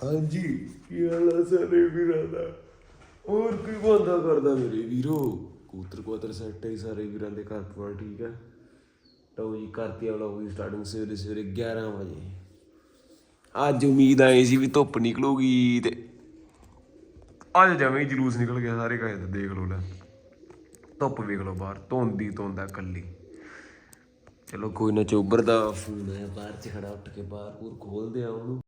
ਹਾਂਜੀ, ਕੀ ਹਾਲ ਆ ਸਾਰੇ ਵੀਰਾਂ ਦਾ? ਹੋਰ ਕੀ ਬੰਦਾ ਕਰਦਾ ਮੇਰੇ ਵੀਰੋ? ਕੂਤਰ ਕੋਤਰ ਸੈੱਟ ਹੈ ਸਾਰੇ ਵੀਰਾਂ ਦੇ ਘਰ ਪਵਾਰ ਠੀਕ ਹੈ ਲਓ ਜੀ ਕਰਤੀ ਆ ਵਲੌਗ ਦੀ ਸਟਾਰਟਿੰਗ ਸਵੇਰੇ ਸਵੇਰੇ 11 ਵਜੇ। ਅੱਜ ਉਮੀਦ ਆਈ ਸੀ ਵੀ ਧੁੱਪ ਨਿਕਲੂਗੀ ਤੇ ਅੱਜ ਜਵੇਂ ਜਲੂਸ ਨਿਕਲ ਗਿਆ ਸਾਰੇ ਕਹੇ ਤਾਂ ਦੇਖ ਲਓ ਲੈ ਧੁੱਪ ਵੇਖ ਲਓ ਬਾਹਰ, ਧੋਂਦੀ ਧੋਂਦਾ ਕੱਲੀ ਚਲੋ ਕੋਈ ਨਾ ਚੋਬਰ ਦਾ ਫੋਨ ਆਇਆ, ਬਾਹਰ ਚ ਖੜਾ ਉੱਠ ਕੇ ਬਾਹਰ ਪੂਰ ਖੋਲਦੇ ਆ ਉਹਨੂੰ।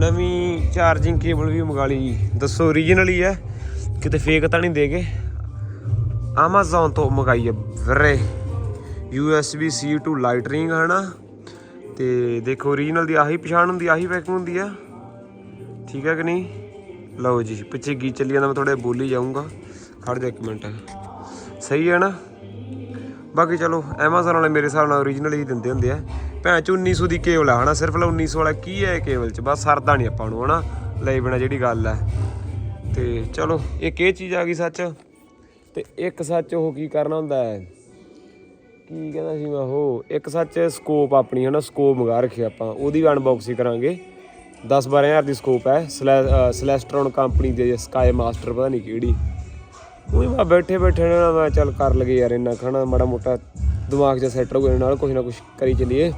ਨਵੀਂ ਚਾਰਜਿੰਗ ਕੇਬਲ ਵੀ ਮੰਗਾ ਲਈ ਜੀ। ਦੱਸੋ ਓਰੀਜਨਲ ਹੀ ਹੈ। ਕਿਤੇ ਫੇਕ ਤਾਂ ਨਹੀਂ ਦੇਗੇ। Amazon ਤੋਂ ਮੰਗਾਈ ਹੈ ਵੀਰੇ। USB C to Lightning, ਹਨਾ? ਤੇ ਦੇਖੋ ਓਰੀਜਨਲ ਦੀ ਆਹੀ ਪਛਾਣ ਹੁੰਦੀ, ਆਹੀ ਪੈਕਿੰਗ ਹੁੰਦੀ ਆ। ਠੀਕ ਹੈ ਕਿ ਨਹੀਂ? ਲਓ ਜੀ, ਪਿੱਛੇ ਗੀ ਚੱਲੀ ਜਾਂਦਾ, ਮੈਂ ਥੋੜੇ ਬੋਲੀ ਜਾਊਂਗਾ। ਖੜ ਜਾ ਇੱਕ ਮਿੰਟ। ਸਹੀ ਹੈ ਨਾ? ਬਾਕੀ ਚਲੋ, Amazon ਵਾਲੇ ਮੇਰੇ ਹਿਸਾਬ ਨਾਲ ਓਰੀਜਨਲ ਹੀ ਦਿੰਦੇ ਹੁੰਦੇ ਆ। ਭੈਣ ਚ 1900 ਦੀ ਕੇਬਲ ਆ, ਹਨਾ? ਸਿਰਫ ਲ 1900 ਵਾਲਾ ਕੀ ਹੈ ਇਹ ਕੇਬਲ ਚ? ਬਸ ਸਰਦਾ ਨਹੀਂ ਆਪਾਂ ਨੂੰ, ਹਨਾ? ਲੈ ਬਿਨਾ ਜਿਹੜੀ ਗੱਲ ਹੈ। ਤੇ ਚਲੋ, ਇੱਕ ਇਹ ਚੀਜ਼ ਆ ਗਈ ਸੱਚ, ਤੇ ਇੱਕ ਸੱਚ ਉਹ ਕੀ ਕਰਨਾ ਹੁੰਦਾ ਹੈ? ਕੀ ਕਹਿੰਦਾ ਸੀ ਮੈਂ ਉਹ? ਇੱਕ ਸੱਚ ਸਕੋਪ ਆਪਣੀ, ਹਨਾ? ਸਕੋਪ ਮੰਗਾ ਰੱਖਿਆ ਆਪਾਂ। ਉਹਦੀ ਵੀ ਅਨਬਾਕਸਿੰਗ ਕਰਾਂਗੇ। 10 12000 ਦੀ ਸਕੋਪ ਹੈ। ਸਲੈਸਟਰੋਨ ਕੰਪਨੀ ਦੇ ਸਕਾਈ ਮਾਸਟਰ ਪਤਾ ਨਹੀਂ ਕਿਹੜੀ। ਉਹੀ ਮੈਂ ਬੈਠੇ ਬੈਠੇ ਨਾ, ਮੈਂ ਚੱਲ ਕਰ ਲਗੇ ਯਾਰ ਇੰਨਾ ਖਾਣਾ ਮਾੜਾ ਮੋਟਾ ਦਿਮਾਗ 'ਚ ਸੈੱਟ ਰਹੂਗਾ ਨਾਲ, ਕੁਛ ਨਾ ਕੁਛ ਕਰੀ ਚੱਲੀਏ।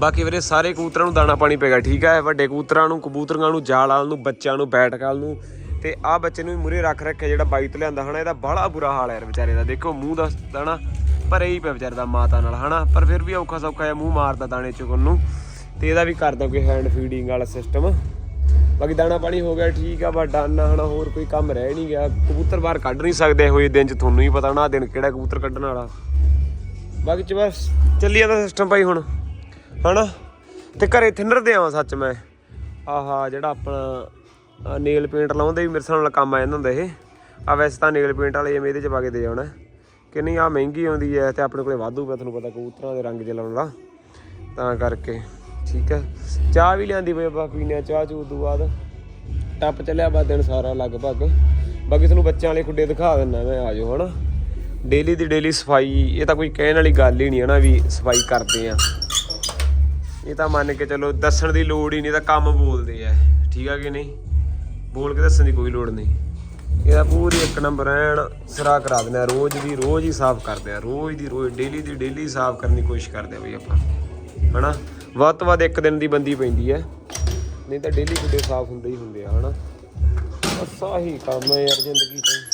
ਬਾਕੀ ਵੀਰੇ ਸਾਰੇ ਕਬੂਤਰਾਂ ਨੂੰ ਦਾਣਾ ਪਾਣੀ ਪੈਗਾ ਠੀਕ ਹੈ ਵੱਡੇ ਕਬੂਤਰਾਂ ਨੂੰ ਕਬੂਤਰਾਂ ਨੂੰ, ਜਾਲ ਜਾਲਾਂ ਨੂੰ, ਬੱਚਿਆਂ ਨੂੰ ਬੈਠਕਾਲ ਨੂੰ, ਤੇ ਆਹ ਬੱਚੇ ਨੂੰ ਵੀ ਮੂਰੇ ਰੱਖ ਰੱਖਿਆ ਜਿਹੜਾ ਬਾਈ ਤੋਂ ਲਿਆਂਦਾ ਹਨਾ, ਇਹਦਾ ਬੜਾ ਬੁਰਾ ਹਾਲ ਹੈ ਯਾਰ ਵਿਚਾਰੇ ਦਾ। ਦੇਖੋ, ਮੂੰਹ ਦਾ ਦਾਣਾ ਭਰੇ ਹੀ ਪਿਆ ਵਿਚਾਰੇ ਦਾ ਮਾਤਾ ਨਾਲ, ਹਨਾ, ਪਰ ਫਿਰ ਵੀ ਔਖਾ ਸੌਖਾ ਜਿਹਾ ਮੂੰਹ ਮਾਰਦਾ ਦਾਣੇ ਚੁਗਣ ਨੂੰ, ਤੇ ਇਹਦਾ ਵੀ ਕਰਦਾ ਕੋਈ ਹੈਂਡ ਫੀਡਿੰਗ ਵਾਲਾ ਸਿਸਟਮ ਬਾਕੀ ਦਾਣਾ ਪਾਣੀ ਹੋ ਗਿਆ, ਠੀਕ ਆ, ਬਸ ਡਨ ਆ, ਹਨਾ, ਹੋਰ ਕੋਈ ਕੰਮ ਰਹਿ ਨਹੀਂ ਗਿਆ। ਕਬੂਤਰ ਬਾਹਰ ਕੱਢ ਨਹੀਂ ਸਕਦੇ ਹੋਏ ਦਿਨ ਚ, ਤੁਹਾਨੂੰ ਹੀ ਪਤਾ ਨਾ ਆਹ ਦਿਨ ਕਿਹੜਾ ਕਬੂਤਰ ਕੱਢਣ ਵਾਲਾ। ਬਾਕੀ ਚ ਬਸ ਚੱਲੀ ਜਾਂਦਾ ਸਿਸਟਮ ਭਾਈ ਹੁਣ, ਹਨਾ? ਤੇ ਘਰੇ ਥਿੰਨਰ ਦੇ ਆਵਾਂ ਸੱਚ ਮੈਂ। ਆਹਾ, ਜਿਹੜਾ ਆਪਣਾ ਨੇਲ ਪੇਂਟ ਲਾਉਂਦੇ ਵੀ ਮੇਰੇ ਸਾਹ ਨਾਲ ਕੰਮ ਆ ਜਾਂਦਾ ਹੁੰਦਾ ਇਹ। ਆ ਵੈਸੇ ਤਾਂ ਨੇਲ ਪੇਂਟ ਵਾਲੇ ਜਿਵੇਂ ਇਹਦੇ ਚ ਪਾ ਕੇ ਦੇ ਜਾਣਾ ਕਿ ਨਹੀਂ ਆ ਮਹਿੰਗੀ ਆਉਂਦੀ ਹੈ ਤੇ ਆਪਣੇ ਕੋਲੇ ਵਾਧੂ ਪਿਆ ਤੁਹਾਨੂੰ ਪਤਾ ਕਬੂਤਰਾਂ ਦੇ ਰੰਗ ਚ ਲਾਉਣ ਦਾ। ਤਾਂ ਕਰਕੇ, ਠੀਕ ਹੈ ਚਾਹ ਵੀ ਲਿਆਂਦੀ ਪਈ ਆਪਾਂ ਪੀਨੇ ਆ ਚਾਹ ਚੂ ਤੋਂ ਬਾਅਦ। ਟੱਪ ਚੱਲਿਆ ਬਾ ਦਿਨ ਸਾਰਾ ਲਗਭਗ। ਬਾਕੀ ਤੁਹਾਨੂੰ ਬੱਚਿਆਂ ਵਾਲੇ ਖੁੱਡੇ ਦਿਖਾ ਦਿੰਦਾ ਮੈਂ ਆਜੋ ਹਨਾ? ਡੇਲੀ ਦੀ ਡੇਲੀ ਸਫ਼ਾਈ, ਇਹ ਤਾਂ ਕੋਈ ਕਹਿਣ ਵਾਲੀ ਗੱਲ ਹੀ ਨਹੀਂ ਹੈ ਨਾ ਵੀ ਸਫ਼ਾਈ ਕਰਦੇ ਆ। ਇਹ ਤਾਂ ਮੰਨ ਕੇ ਚਲੋ ਦੱਸਣ ਦੀ ਲੋੜ ਹੀ ਨਹੀਂ ਤਾਂ ਕੰਮ ਬੋਲਦੇ ਆ। ਠੀਕ ਆ ਕਿ ਨਹੀਂ? ਬੋਲ ਕੇ ਦੱਸਣ ਦੀ ਕੋਈ ਲੋੜ ਨਹੀਂ। ਇਹਦਾ ਪੂਰੀ ਇੱਕ ਨੰਬਰ ਐਨ ਸਿਰਾ ਕਰਾ ਦਿੰਦੇ ਆ, ਰੋਜ਼ ਦੀ, ਰੋਜ਼ ਹੀ ਸਾਫ਼ ਕਰਦੇ ਆ। ਰੋਜ਼ ਦੀ, ਰੋਜ਼ ਡੇਲੀ ਦੀ, ਡੇਲੀ ਸਾਫ਼ ਕਰਨ ਦੀ ਕੋਸ਼ਿਸ਼ ਕਰਦੇ ਆ ਬਈ ਆਪਾਂ। ਹਨਾ? ਵੱਧ ਤੋਂ ਵੱਧ ਇੱਕ ਦਿਨ ਦੀ ਬੰਦੀ ਪੈਂਦੀ ਹੈ ਨਹੀਂ ਤਾਂ ਡੇਲੀ ਗੁੱਡੇ ਸਾਫ਼ ਹੁੰਦੇ ਹੀ ਹੁੰਦੇ ਆ, ਹਨਾ? ਬਸ ਆਹੀ ਕੰਮ ਹੈ ਯਾਰ ਜ਼ਿੰਦਗੀ 'ਚ।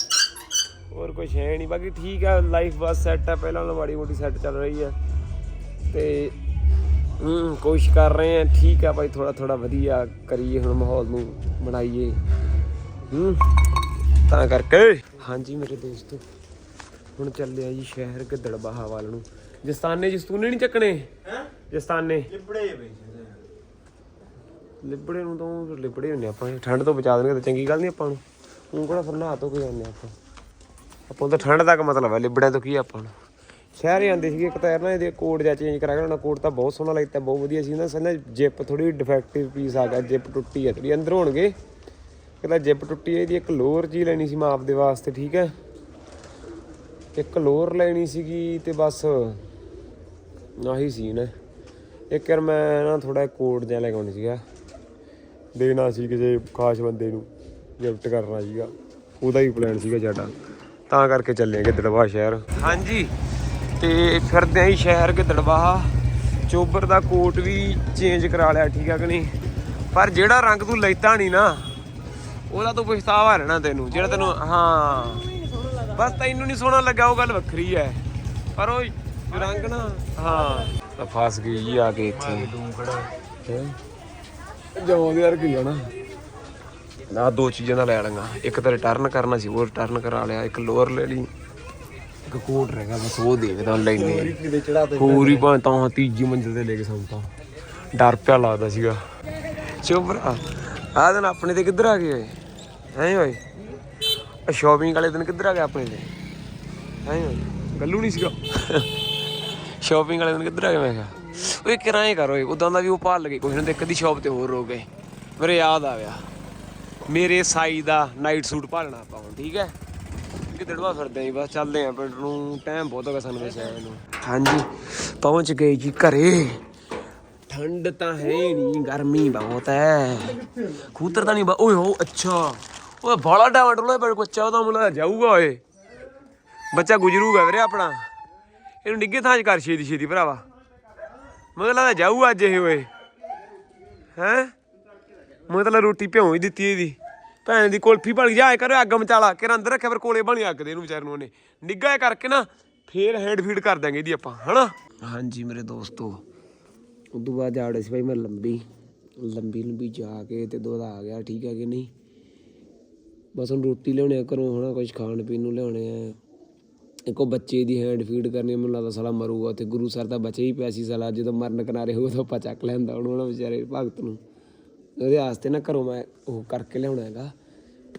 ਹੋਰ ਕੁਝ ਹੈ ਨਹੀਂ। ਬਾਕੀ ਠੀਕ ਆ ਲਾਈਫ ਬਸ ਸੈੱਟ ਆ। ਪਹਿਲਾਂ ਨਾਲੋਂ ਮਾੜੀ ਮੋਟੀ ਸੈੱਟ ਚੱਲ ਰਹੀ ਹੈ ਤੇ ਹੂੰ ਕੋਸ਼ਿਸ਼ ਕਰ ਰਹੇ ਆ। ਠੀਕ ਆ ਭਾਈ ਥੋੜਾ ਥੋੜਾ ਵਧੀਆ ਕਰੀਏ ਹੁਣ ਮਾਹੌਲ ਨੂੰ ਬਣਾਈਏ। ਹੂੰ ਤਾਂ ਕਰਕੇ। ਹਾਂਜੀ ਮੇਰੇ ਦੋਸਤੋ ਹੁਣ ਚੱਲੇ ਆ ਜੀ ਸ਼ਹਿਰ ਗਿੱਦੜਬਾਹਾ ਵੱਲ ਨੂੰ। ਜਸਤਾਨੇ ਜਸਤੂਨੇ ਨਹੀਂ ਚੱਕਣੇ? ਹੈ? ਜਸਤਾਨੇ। ਲਿਬੜੇ ਬਈ ਲਿਬੜੇ ਨੂੰ ਤਾਂ ਲਿਬੜੇ ਹੁੰਨੇ ਆਪਾਂ। ਠੰਡ ਤੋਂ ਬਚਾ ਦੇਣਗੇ ਤਾਂ ਚੰਗੀ ਗੱਲ ਨਹੀਂ ਆਪਾਂ ਨੂੰ। ਹੁਣ ਕਿਹੜਾ ਫਿਰ ਨਹਾ ਧੋ ਕੇ ਜਾਂਦੇ ਆਪਾਂ। ਆਪਾਂ ਨੂੰ ਤਾਂ ਠੰਡ ਤੱਕ ਮਤਲਬ ਹੈ, ਲਿਬੜਿਆਂ ਤੋਂ ਕੀ ਆਪਾਂ ਨੂੰ? ਸ਼ਹਿਰ ਜਾਂਦੇ ਸੀਗੇ, ਇੱਕ ਤਾਂ ਨਾ ਇਹਦੇ ਕੋਡ ਜਾਂ ਚੇਂਜ ਕਰਾ ਕੇ ਉਹਨਾਂ ਕੋਡ ਤਾਂ ਬਹੁਤ ਸੋਹਣਾ ਲੱਗਦਾ, ਬਹੁਤ ਵਧੀਆ ਸੀ। ਨਾ ਸੰਨਾ ਜਿਪ ਥੋੜੀ ਡਿਫੈਕਟਿਵ ਪੀਸ ਆ ਗਿਆ, ਜਿਪ ਟੁੱਟੀ ਹੈ ਥੋੜੀ ਅੰਦਰ ਹੋਣਗੇ। ਕਹਿੰਦਾ ਜਿਪ ਟੁੱਟੀ ਇਹਦੀ ਇੱਕ ਲੋਅਰ ਜੀ ਲੈਣੀ ਸੀ ਮੈਂ ਆਪਦੇ ਵਾਸਤੇ, ਠੀਕ ਹੈ? ਇੱਕ ਲੋਅਰ ਲੈਣੀ ਸੀਗੀ ਤੇ ਬਸ ਆਹੀ ਸੀ ਨਾ ਇੱਕ ਯਾਰ ਮੈਂ ਨਾ ਥੋੜਾ ਕੋਡ ਜਿਹਾ ਲੈ ਕੇ ਆਉਣੀ ਸੀਗਾ। ਦੇਣਾ ਸੀ ਕਿਸੇ ਖਾਸ ਬੰਦੇ ਨੂੰ ਗਿਫਟ ਕਰਨਾ ਸੀਗਾ। ਉਹਦਾ ਹੀ ਪਲਾਨ ਸੀਗਾ ਸਾਡਾ। ਤਾਂ ਕਰਕੇ ਚੱਲੇ ਆ ਗਿੱਦੜਬਾਹਾ ਸ਼ਹਿਰ। ਹਾਂਜੀ। ਤੇ ਫਿਰਦੇ ਆਂ ਜੀ ਸ਼ਹਿਰ ਗਿੱਦੜਬਾਹਾ। ਚੋਬਰ ਦਾ ਕੋਟ ਵੀ ਚੇਂਜ ਕਰਾ ਲਿਆ ਠੀਕ ਆ ਕਿ ਨਹੀਂ? ਪਰ ਜਿਹੜਾ ਰੰਗ ਤੂੰ ਲੈਤਾ ਨਹੀਂ ਨਾ ਉਹਦਾ ਤੂੰ ਪਛਤਾਵਾ ਰਹਿਣਾ ਤੈਨੂੰ ਜਿਹੜਾ ਤੈਨੂੰ ਹਾਂ। ਬਸ ਤੈਨੂੰ ਨਹੀਂ ਸੋਹਣਾ ਲੱਗਾ ਉਹ ਗੱਲ ਵੱਖਰੀ ਹੈ ਪਰ ਉਹ ਰੰਗ ਨਾ ਹਾਂ। ਤਾਂ ਫਸ ਗਈ ਜੀ ਆ ਕੇ ਇੱਥੇ। ਤੂੰ ਹੈਂ? ਜਾਵਾਂਗੇ ਯਾਰ ਕੀ ਜਾਣਾ ਨਾ ਦੋ ਚੀਜ਼ਾਂ ਦਾ ਲੈ ਲਾਂਗਾ ਇੱਕ ਤਾਂ ਰਿਟਰਨ ਕਰਨਾ ਸੀ ਉਹ ਰਿਟਰਨ ਕਰਾ ਲਿਆ ਇੱਕ ਲੋਅਰ ਲੈ ਲਈ। ਇੱਕ ਕੋਟ ਰਹਿ ਗਿਆ ਬਸ ਉਹ ਦੇਖਦਾ ਲੈਨੇ ਪੂਰੀ ਭਾਂ ਤਾਂ ਤੀਜੀ ਮੰਜ਼ਿਲ ਤੇ ਲੈ ਕੇ ਸਾਨੂੰ ਤਾਂ। ਡਰ ਪਿਆ ਲੱਗਦਾ ਸੀਗਾ। ਚੁੱਪਰਾ ਆ ਦਿਨ ਆਪਣੇ ਤੇ ਕਿੱਧਰ ਆ ਗਏ ਓਏ? ਐਂ ਓਏ? ਆ ਸ਼ਾਪਿੰਗ ਵਾਲੇ ਦਿਨ ਕਿੱਧਰ ਆ ਗਏ ਆਪਣੇ ਤੇ? ਐਂ ਓਏ? ਗੱਲੂ ਨਹੀਂ ਸੀਗਾ? ਸ਼ਾਪਿੰਗ ਵਾਲੇ ਦਿਨ ਕਿੱਧਰ ਆ ਗਏ ਮੈਂ ਕਿਹਾ? ਓਏ ਕਿਰਾਏ ਕਰ ਓਏ ਉਦਾਂ ਦਾ ਵੀ ਉਹ ਭਾਲ ਲਗੇ ਕੋਈ ਨਾ ਤੇ ਇੱਕ ਦੀ ਸ਼ਾਪ ਤੇ ਹੋਰ ਰੋ ਗਏ। ਮੇਰੇ ਯਾਦ ਆ ਗਿਆ। ਮੇਰੇ ਸਾਈ ਦਾ ਨਾਈਟ ਸੂਟ ਭਾਲਣਾ ਆਪਾਂ ਹੁਣ ਠੀਕ ਹੈ? ਕਿਦੜਵਾ ਫਿਰਦੇ ਆਂ ਜੀ, ਬਸ ਚੱਲਦੇ ਆਂ ਪਿੰਡ ਨੂੰ ਟਾਈਮ ਬਹੁਤ ਹੋ ਗਿਆ ਸਾਨੂੰ ਵੈਸੇ ਆਏ ਨੂੰ। ਹਾਂਜੀ ਪਹੁੰਚ ਗਏ ਜੀ ਘਰੇ। ਠੰਡ ਤਾਂ ਹੈ ਨਹੀਂ ਗਰਮੀ ਬਹੁਤ ਹੈ। ਕੂਤਰ ਤਾਂ ਨਹੀਂ ਬਾ ਓਏ ਹੋ ਅੱਛਾ। ਓਏ ਬੜਾ ਡਾਵਟ ਲੋਏ ਪਰ ਬੱਚਾ ਉਹਦਾ ਮੁੰਡਾ ਜਾਊਗਾ ਓਏ। ਬੱਚਾ ਗੁਜਰੂਗਾ ਵੀਰੇ ਆਪਣਾ। ਇਹਨੂੰ ਡਿੱਗੇ ਥਾਂ 'ਚ ਕਰ ਛੇਤੀ ਛੇਤੀ ਭਰਾਵਾ। ਮੈਨੂੰ ਲੱਗਦਾ ਜਾਊਗਾ ਅੱਜ ਇਹ ਓਏ। ਹੈ? ਮੈਂ ਤਾਂ ਰੋਟੀ ਭਿਉਂ ਹੀ ਦਿੱਤੀ ਇਹਦੀ। ਭੈਣ ਦੀ ਕੁਲਫੀ ਬਣ ਗਈ ਜਾ ਕਰੋ ਅੱਗ ਮਚਾਲਾ। ਕਿਰ ਅੰਦਰ ਰੱਖਿਆ ਫਿਰ ਕੋਲੇ ਬਣੀ ਅੱਗ ਦੇ ਇਹਨੂੰ ਵਿਚਾਰ ਨੂੰ ਉਹਨੇ। ਨਿੱਗਾ ਕਰਕੇ ਨਾ ਫੇਰ ਹੈਂਡ ਫੀਡ ਕਰ ਦਾਂਗੇ ਇਹਦੀ ਆਪਾਂ ਹਨਾ? ਹਾਂਜੀ ਮੇਰੇ ਦੋਸਤੋ ਉਦੋਂ ਬਾਅਦ ਜਾੜੇ ਸੀ ਭਾਈ ਮੈਂ ਲੰਬੀ ਲੰਬੀ ਲੰਬੀ ਜਾ ਕੇ ਤੇ ਦੁੱਧ ਆ ਗਿਆ ਠੀਕ ਹੈ ਕਿ ਨਹੀਂ? ਬਸ ਹੁਣ ਰੋਟੀ ਲਿਆਉਣੇ ਆ ਘਰੋਂ ਹਨਾ ਕੁਝ ਖਾਣ ਪੀਣ ਨੂੰ ਲਿਆਉਣੇ ਆ। ਇੱਕੋ ਬੱਚੇ ਦੀ ਹੈਂਡ ਫੀਡ ਕਰਨੀ ਆ, ਮੈਨੂੰ ਲੱਗਦਾ ਸਾਲਾ ਮਰੂਗਾ ਤੇ ਗੁਰੂ ਸਰ ਦਾ ਬਚੇ ਹੀ ਪਿਆ ਸੀ ਸਾਲਾ ਜਦੋਂ ਮਰਨ ਕਿਨਾਰੇ ਹੋ ਤਾਂ ਆਪਾਂ ਚੱਕ ਲੈਂਦਾ ਉਹਨੂੰ ਉਹਨਾਂ ਵਿਚਾਰੇ ਭਗਤ ਨੂੰ। ਉਹਦੇ ਵਾਸਤੇ ਨਾ ਘਰੋਂ ਮੈਂ ਉਹ ਕਰਕੇ ਲਿਆਉਣਾ ਹੈਗਾ।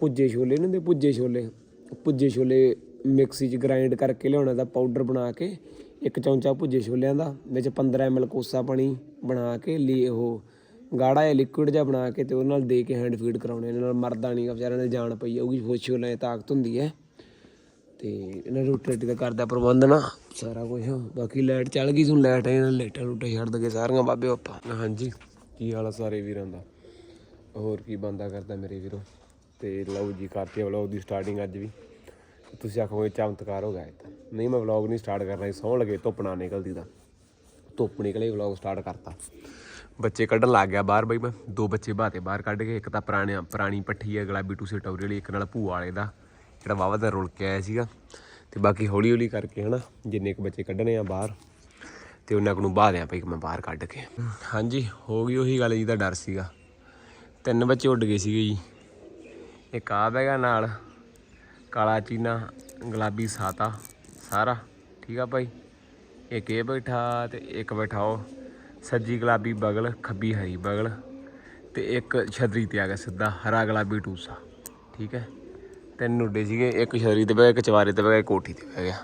ਭੁੱਜੇ ਛੋਲੇ ਨਹੀਂ ਦੇ ਭੁੱਜੇ ਛੋਲੇ। ਭੁੱਜੇ ਛੋਲੇ ਮਿਕਸੀ 'ਚ ਗ੍ਰਾਈਂਡ ਕਰਕੇ ਲਿਆਉਣਾ ਦਾ ਪਾਊਡਰ ਬਣਾ ਕੇ, ਇੱਕ ਚਮਚਾ ਭੁੱਜੇ ਛੋਲਿਆਂ ਦਾ, ਵਿੱਚ 15 ml ਕੋਸਾ ਪਾਣੀ ਬਣਾ ਕੇ ਲਈ ਉਹ ਗਾੜਾ ਜਿਹਾ ਲਿਕੁਇਡ ਜਿਹਾ ਬਣਾ ਕੇ ਤੇ ਉਹਦੇ ਨਾਲ ਦੇ ਕੇ ਹੈਂਡ ਫੀਡ ਕਰਾਉਣੇ ਇਹਨਾਂ ਨਾਲ ਮਰਦਾ ਨਹੀਂ ਵਿਚਾਰਿਆਂ ਨੇ ਜਾਣ ਪਈ ਜਾਊਗੀ ਖੁਸ਼ ਛੋਲਿਆਂ ਦੀ ਤਾਕਤ ਹੁੰਦੀ ਹੈ। ਤੇ ਇਹਨਾਂ ਰੋਟੀ ਰੋਟੀ ਦਾ ਕਰਦਾ ਪ੍ਰਬੰਧ ਨਾ, ਸਾਰਾ ਕੁਝ ਬਾਕੀ ਲਾਈਟ ਚੱਲ ਗਈ ਸੁਣ ਲਾਈਟ ਆਈ ਇਹਨਾਂ ਲਾਈਟਾਂ ਲੂਟਾਂ ਛੱਡ ਦਗੇ ਸਾਰੀਆਂ ਬਾਬੇ ਆਪਾਂ। ਹਾਂਜੀ, ਕੀ ਹਾਲ ਆ ਸਾਰੇ ਵੀਰਾਂ ਦਾ? ਹੋਰ ਕੀ ਬੰਦਾ ਕਰਦਾ ਮੇਰੇ ਵੀਰੋ? ਤੇ ਲਓ ਜੀ, ਕਰਤੀ ਵਲੌਗ ਦੀ ਸਟਾਰਟਿੰਗ ਅੱਜ ਵੀ। ਤੁਸੀਂ ਆਖੋਗੇ ਚਮਤਕਾਰ ਹੋ ਗਿਆ ਇਹ ਤਾਂ। ਨਹੀਂ, ਮੈਂ ਵਲੌਗ ਨਹੀਂ ਸਟਾਰਟ ਕਰਨਾ ਸੀ ਸੌਣ ਲੱਗੇ, ਧੁੱਪ ਨਾ ਨਿਕਲਦੀ ਦਾ ਧੁੱਪ ਨਿਕਲੇ ਵਲੌਗ ਸਟਾਰਟ ਕਰਤਾ। ਬੱਚੇ ਕੱਢਣ ਲੱਗ ਗਿਆ ਬਾਹਰ ਬਈ ਮੈਂ। ਦੋ ਬੱਚੇ ਬਾਤੇ ਬਾਹਰ ਕੱਢ ਕੇ ਇੱਕ ਤਾਂ ਪੁਰਾਣੀ ਪੁਰਾਣੀ ਪੱਠੀ ਹੈ ਗੁਲਾਬੀ ਟੂਸੇ ਟੌਰੀ ਵਾਲੀ, ਇੱਕ ਨਾਲ ਭੂਆ ਵਾਲੇ ਦਾ, ਜਿਹੜਾ ਵਾਵਾ ਦਾ ਰੁਲ ਕੇ ਆਇਆ ਸੀਗਾ। ਤੇ ਬਾਕੀ ਹੌਲੀ ਹੌਲੀ ਕਰਕੇ ਹਨਾ, ਜਿੰਨੇ ਕੁ ਬੱਚੇ ਕੱਢਣੇ ਆ ਬਾਹਰ, ਤੇ ਉਹਨਾਂ ਕੁ ਨੂੰ ਬਾਹ ਦਿਆਂ ਭਈ ਮੈਂ ਬਾਹਰ ਕੱਢ ਕੇ। ਹਾਂਜੀ, ਹੋ ਗਈ ਉਹੀ ਗੱਲ ਜਿਹਦਾ ਡਰ ਸੀਗਾ। ਤਿੰਨ ਬੱਚੇ ਉੱਡ ਗਏ ਸੀਗੇ ਜੀ। ਇੱਕ ਆ ਬੈਗਾ ਨਾਲ, ਕਾਲਾ ਚੀਨਾ, ਗੁਲਾਬੀ ਸਾਤਾ, ਸਾਰਾ। ਠੀਕ ਆ ਭਾਈ? ਇੱਕ ਇਹ ਬੈਠਾ ਤੇ ਇੱਕ ਬੈਠਾ ਉਹ। ਸੱਜੀ ਗੁਲਾਬੀ ਬਗਲ, ਖੱਬੀ ਹਰੀ ਬਗਲ ਤੇ ਇੱਕ ਛਤਰੀ ਤੇ ਆ ਗਿਆ ਸਿੱਧਾ, ਹਰਾ ਗੁਲਾਬੀ ਟੂਸਾ। ਠੀਕ ਹੈ? ਤਿੰਨ ਉੱਡੇ ਸੀਗੇ, ਇੱਕ ਛਤਰੀ ਤੇ ਬਹਿ ਗਿਆ, ਇੱਕ ਚਵਾਰੇ ਤੇ ਬਹਿ ਗਿਆ, ਇੱਕ ਕੋਠੀ ਤੇ ਬਹਿ ਗਿਆ।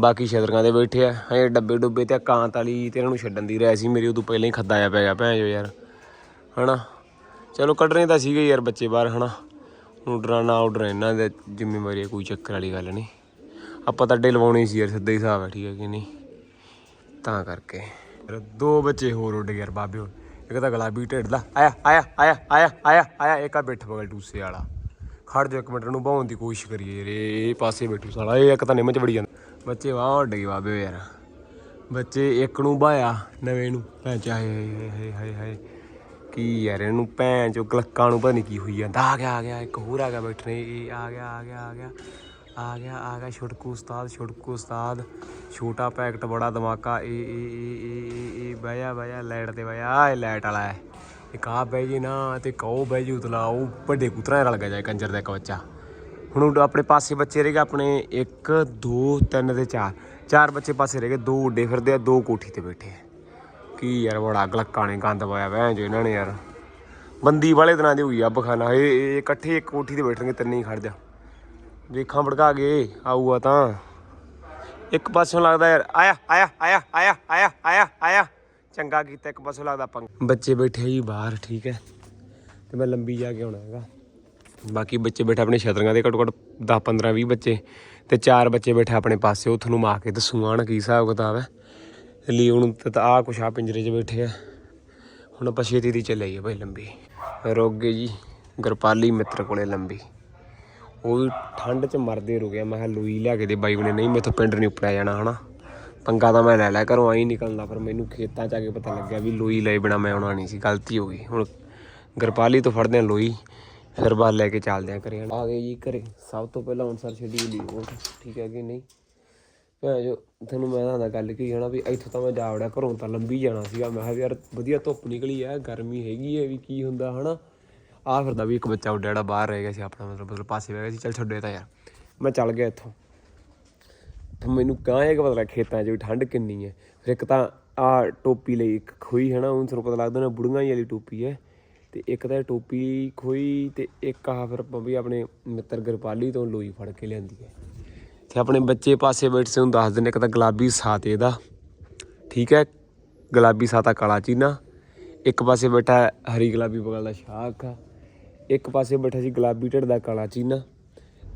ਬਾਕੀ ਛਤਰੀਆਂ ਦੇ ਬੈਠੇ ਆ। ਹਜੇ ਡੱਬੇ ਡੁੱਬੇ ਤੇ ਕਾਂਤ ਵਾਲੀ ਤੇ ਇਹਨਾਂ ਨੂੰ ਛੱਡਣ ਦੀ ਰਹਿ ਸੀ। ਮੇਰੀ ਉਦੋਂ ਪਹਿਲਾਂ ਹੀ ਖੱਦਾ ਆ ਪੈ ਗਿਆ, ਭੈਣ ਜੋ ਯਾਰ। ਹਨਾ? ਚਲੋ ਕੱਢਣੇ ਤਾਂ ਸੀਗੇ ਯਾਰ ਬੱਚੇ ਬਾਹਰ ਹਨਾ। ਹੁਣ ਡਰਾਣਾ ਆਰਡਰ ਇਹਨਾਂ ਦੇ ਜ਼ਿੰਮੇਵਾਰੀ ਹੈ, ਕੋਈ ਚੱਕਰ ਵਾਲੀ ਗੱਲ ਨਹੀਂ। ਆਪਾਂ ਤਾਂ ਅੱਡੇ ਲਵਾਉਣੇ ਸੀ ਯਾਰ ਸਿੱਧਾ ਹੀ ਹਿਸਾਬ ਹੈ ਠੀਕ ਹੈ ਕਿ ਨਹੀਂ? ਤਾਂ ਕਰਕੇ। ਯਾਰ ਦੋ ਬੱਚੇ ਹੋਰ ਉੱਡ ਗਏ ਯਾਰ ਬਾਬੇ ਹੋਰ ਇੱਕ ਤਾਂ ਗੁਲਾਬੀ ਢਿੱਡ ਦਾ। ਆਇਆ ਆਇਆ ਆਇਆ ਆਇਆ ਆਇਆ ਆਇਆ ਇੱਕ ਆ ਬਿੱਠ ਬਗਲ ਟੂਸੇ ਵਾਲਾ। ਖੜ ਜਾ ਇੱਕ ਮਿੰਟ ਨੂੰ ਭਾਉਣ ਦੀ ਕੋਸ਼ਿਸ਼ ਕਰੀਏ ਯਾਰ ਇਹ ਪਾਸੇ ਬੈਠੂ ਸਾਲਾ ਇਹ ਇੱਕ ਤਾਂ ਨਿੰਮ ਚ ਵੜੀ ਜਾਂਦਾ। ਬੱਚੇ ਵਾਹ ਉੱਡ ਗਏ ਬਾਬੇ ਯਾਰ। ਬੱਚੇ ਇੱਕ ਨੂੰ ਭਾਇਆ ਨਵੇਂ ਨੂੰ। ਭੈਣ ਚ ਹਾਏ ਹਾਏ ਹਾਏ ਹਾਏ। ਕੀ ਯਾਰ, ਇਹਨੂੰ ਭੈਣ ਚੋ ਕਲੱਕਾਂ ਨੂੰ ਪਤਾ ਨਹੀਂ ਕੀ ਹੋਈ ਜਾਂਦਾ। ਆ ਗਿਆ ਆ ਗਿਆ, ਇੱਕ ਹੋਰ ਆ ਗਿਆ ਬੈਠਣੇ ਇਹ ਆ ਗਿਆ ਆ ਗਿਆ ਆ ਗਿਆ ਆ ਗਿਆ ਆ ਗਿਆ। ਛੁਟਕੂ ਉਸਤਾਦ ਛੁਟਕੂ ਉਸਤਾਦ। ਛੋਟਾ ਪੈਕਟ ਬੜਾ ਧਮਾਕਾ ਇਹ ਇਹ ਇਹ ਇਹ ਇਹ ਬਹਿ ਜਾ ਬਹਿ ਜਾ, ਲਾਈਟ ਤੇ ਬਹਿ ਜਾ। ਇਹ ਲਾਈਟ ਵਾਲਾ ਹੈ। ਇੱਕ ਆ ਬਹਿ ਜੀ ਨਾ ਤੇ ਕਹੋ ਬਹਿ ਜੂ ਉਤਲਾ। ਉਹ ਵੱਡੇ ਕੁਤਰਾ ਰਲ ਗਿਆ ਜਾਏ ਕੰਜਰ ਦਾ ਇੱਕ ਬੱਚਾ। ਹੁਣ ਆਪਣੇ ਪਾਸੇ ਬੱਚੇ ਰਹਿ ਗਏ ਆਪਣੇ 1 2 3 ਤੇ 4 ਚਾਰ ਬੱਚੇ ਪਾਸੇ ਰਹਿ ਗਏ। ਦੋ ਉੱਡੇ ਫਿਰਦੇ ਆ, ਦੋ ਕੋਠੀ ਤੇ ਬੈਠੇ ਆ। ਕੀ ਯਾਰ, ਬੜਾ ਗਲੱਕਾ ਨੇ ਗੰਦ ਪਾਇਆ ਵੈ ਜੋ ਇਹਨਾਂ ਨੇ ਯਾਰ। ਬੰਦੀ ਵਾਲੇ ਦਿਨਾਂ ਦੀ ਹੋਈ ਆ ਬਖਾਨਾ। ਇਹ ਇਕੱਠੇ ਇੱਕ ਕੋਠੀ ਤੇ ਬੈਠਣਗੇ, ਤਿੰਨੇ ਹੀ ਖੜ ਜਾ। ਵੇਖਾਂ ਭੜਕਾ ਕੇ ਆਊਗਾ ਤਾਂ। ਇੱਕ ਪਾਸੋਂ ਲੱਗਦਾ ਯਾਰ, ਆਇਆ ਆਇਆ ਆਇਆ ਆਇਆ ਆਇਆ ਆਇਆ ਆਇਆ। ਚੰਗਾ ਕੀਤਾ, ਇੱਕ ਪਾਸੋਂ ਲੱਗਦਾ ਪੰਗ। ਬੱਚੇ ਬੈਠੇ ਜੀ ਬਾਹਰ, ਠੀਕ ਹੈ। ਤੇ ਮੈਂ ਲੰਬੀ ਜਾ ਕੇ ਆਉਣਾ ਹੈਗਾ। ਬਾਕੀ ਬੱਚੇ ਬੈਠੇ ਆਪਣੇ ਛਤਰੀਆਂ ਦੇ, ਘੱਟੋ ਘੱਟ 10 15 20 ਬੱਚੇ। ਤੇ ਚਾਰ ਬੱਚੇ ਬੈਠੇ ਆਪਣੇ ਪਾਸੇ, ਉਹ ਤੁਹਾਨੂੰ ਮਾ ਕੇ ਦੱਸੂਗਾ ਨਾ ਕੀ ਹਿਸਾਬ ਕਿਤਾਬ ਹੈ। ਲਈ ਹੁਣ ਤਾਂ ਆ ਕੁਛ ਆ ਪਿੰਜਰੇ 'ਚ ਬੈਠੇ ਆ। ਹੁਣ ਆਪਾਂ ਛੇਤੀ ਦੀ ਚੱਲੇ ਆਈਏ ਭਾਈ ਲੰਬੀ। ਰੋਗੇ ਜੀ, ਗਰਪਾਲੀ ਮਿੱਤਰ ਕੋਲੇ ਲੰਬੀ। ਉਹ ਵੀ ਠੰਡ 'ਚ ਮਰਦੇ ਰੁ ਗਿਆ ਮੈਂ ਕਿਹਾ ਲੂਈ ਲਿਆ ਕੇ ਦੇ ਬਾਈ ਉਹਨੇ ਨਹੀਂ, ਮੈਥੋਂ ਪਿੰਡ ਨਹੀਂ ਉੱਪੜਿਆ ਜਾਣਾ, ਹਨਾ? ਪੰਗਾ ਤਾਂ ਮੈਂ ਲੈ ਲਿਆ, ਘਰੋਂ ਆਈ ਨਿਕਲਣਾ, ਪਰ ਮੈਨੂੰ ਖੇਤਾਂ 'ਚ ਆ ਕੇ ਪਤਾ ਲੱਗਿਆ ਵੀ ਲੋਈ ਲਏ ਬਿਨਾ ਮੈਂ ਆਉਣਾ ਨਹੀਂ ਸੀ। ਗਲਤੀ ਹੋ ਗਈ। ਹੁਣ ਗਰਪਾਲੀ ਤੋਂ ਫੜਦੇ ਆ ਲੋਈ, ਫਿਰ ਬਾਹਰ ਲੈ ਕੇ ਚੱਲਦੇ ਆ ਘਰੇ। ਆ ਗਏ ਜੀ ਘਰੇ। ਸਭ ਤੋਂ ਪਹਿਲਾਂ ਹੁਣ ਸਰ ਛੱਡੀ ਲਈ ਉਹ ਠੀਕ ਹੈ ਕਿ ਨਹੀਂ? ਭੈਣ ਜੋ ਤੁਹਾਨੂੰ ਮੈਂ ਦੱਸਦਾ ਗੱਲ ਕੀ ਹਨਾ ਵੀ ਇੱਥੋਂ ਤਾਂ ਮੈਂ ਜਾ ਵੜਿਆ ਘਰੋਂ ਤਾਂ ਲੰਬੀ ਜਾਣਾ ਸੀਗਾ। ਮੈਂ ਕਿਹਾ ਵੀ ਯਾਰ ਵਧੀਆ ਧੁੱਪ ਨਿਕਲੀ ਆ, ਗਰਮੀ ਹੈਗੀ ਹੈ ਵੀ ਕੀ ਹੁੰਦਾ, ਹਨਾ? ਆ ਫਿਰਦਾ ਵੀ ਇੱਕ ਬੱਚਾ ਉੱਡਿਆ ਜਿਹੜਾ ਬਾਹਰ ਰਹਿ ਗਿਆ ਸੀ ਆਪਣਾ, ਮਤਲਬ ਮਤਲਬ ਪਾਸੇ ਬਹਿ ਗਿਆ ਸੀ, ਚੱਲ ਛੱਡੇ ਤਾਂ ਯਾਰ। ਮੈਂ ਚੱਲ ਗਿਆ ਇੱਥੋਂ। ਫਿਰ ਮੈਨੂੰ ਗਾਂ ਇਹ ਪਤਾ ਲੱਗਾ ਖੇਤਾਂ 'ਚ ਵੀ ਠੰਡ ਕਿੰਨੀ ਹੈ ਫਿਰ ਇੱਕ ਤਾਂ ਆ ਟੋਪੀ ਲਈ ਇੱਕ ਖੋਈ ਹੈ ਨਾ ਉਹ ਤੁਹਾਨੂੰ ਪਤਾ ਲੱਗਦਾ ਨਾ ਬੁੜੀਆਂ ਹੀ ਵਾਲੀ ਟੋਪੀ ਹੈ ਤੇ ਇੱਕ ਤਾਂ ਇਹ ਟੋਪੀ ਖੋਈ ਤੇ ਇੱਕ ਆ ਫਿਰ ਆਪਾਂ ਵੀ ਆਪਣੇ ਮਿੱਤਰ ਗਰਪਾਲੀ ਤੋਂ ਲੋਈ ਫੜ ਕੇ ਲਿਆਂਦੀ ਹੈ ਤੇ ਆਪਣੇ ਬੱਚੇ ਪਾਸੇ ਬੈਠੇ ਸੀ ਉਹਨੂੰ ਦੱਸ ਦਿੰਦੇ ਇੱਕ ਤਾਂ ਗੁਲਾਬੀ ਸਾਤ ਇਹਦਾ। ਠੀਕ ਹੈ? ਗੁਲਾਬੀ ਸਾਤਾ ਕਾਲਾ ਚੀਨਾ। ਇੱਕ ਪਾਸੇ ਬੈਠਾ ਹਰੀ ਗੁਲਾਬੀ ਬਗਲ ਦਾ ਸ਼ਾਖ ਆ ਇੱਕ ਪਾਸੇ ਬੈਠਾ ਸੀ ਗੁਲਾਬੀ ਢਿੱਡ ਦਾ ਕਾਲਾ ਚੀਨਾ।